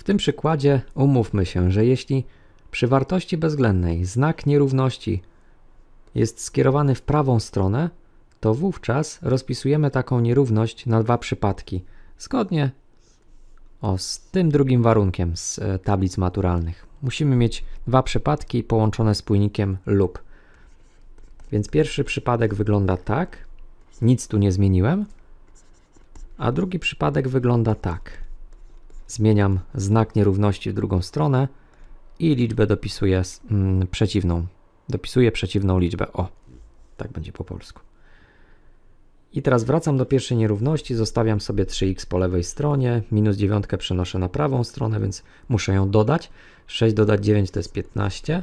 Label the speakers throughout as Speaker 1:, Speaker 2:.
Speaker 1: W tym przykładzie umówmy się, że jeśli przy wartości bezwzględnej znak nierówności jest skierowany w prawą stronę, to wówczas rozpisujemy taką nierówność na dwa przypadki, zgodnie o, z tym drugim warunkiem z e, tablic maturalnych. Musimy mieć dwa przypadki połączone spójnikiem lub. Więc pierwszy przypadek wygląda tak, nic tu nie zmieniłem, a drugi przypadek wygląda tak. Zmieniam znak nierówności w drugą stronę i liczbę dopisuję mm, przeciwną. Dopisuję przeciwną liczbę. O, tak będzie po polsku. I teraz wracam do pierwszej nierówności, zostawiam sobie 3x po lewej stronie, minus 9 przenoszę na prawą stronę, więc muszę ją dodać. 6 dodać 9 to jest 15.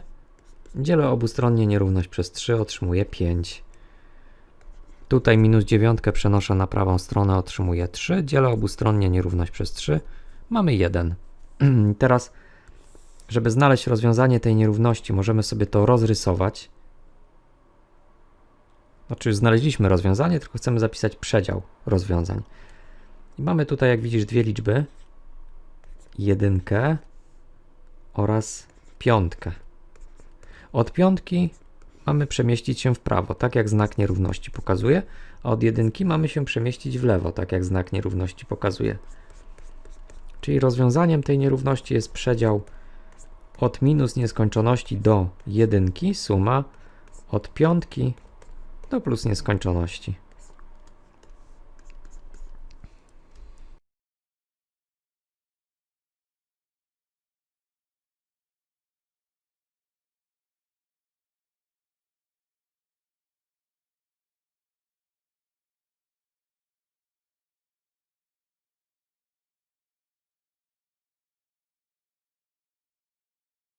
Speaker 1: Dzielę obustronnie nierówność przez 3, otrzymuję 5. Tutaj minus 9 przenoszę na prawą stronę, otrzymuję 3. Dzielę obustronnie nierówność przez 3, mamy 1. Teraz, żeby znaleźć rozwiązanie tej nierówności, możemy sobie to rozrysować. Znaczy, już znaleźliśmy rozwiązanie, tylko chcemy zapisać przedział rozwiązań. I mamy tutaj, jak widzisz, dwie liczby: jedynkę oraz piątkę. Od piątki mamy przemieścić się w prawo, tak jak znak nierówności pokazuje, a od jedynki mamy się przemieścić w lewo, tak jak znak nierówności pokazuje. Czyli rozwiązaniem tej nierówności jest przedział od minus nieskończoności do jedynki, suma od piątki do plus nieskończoności.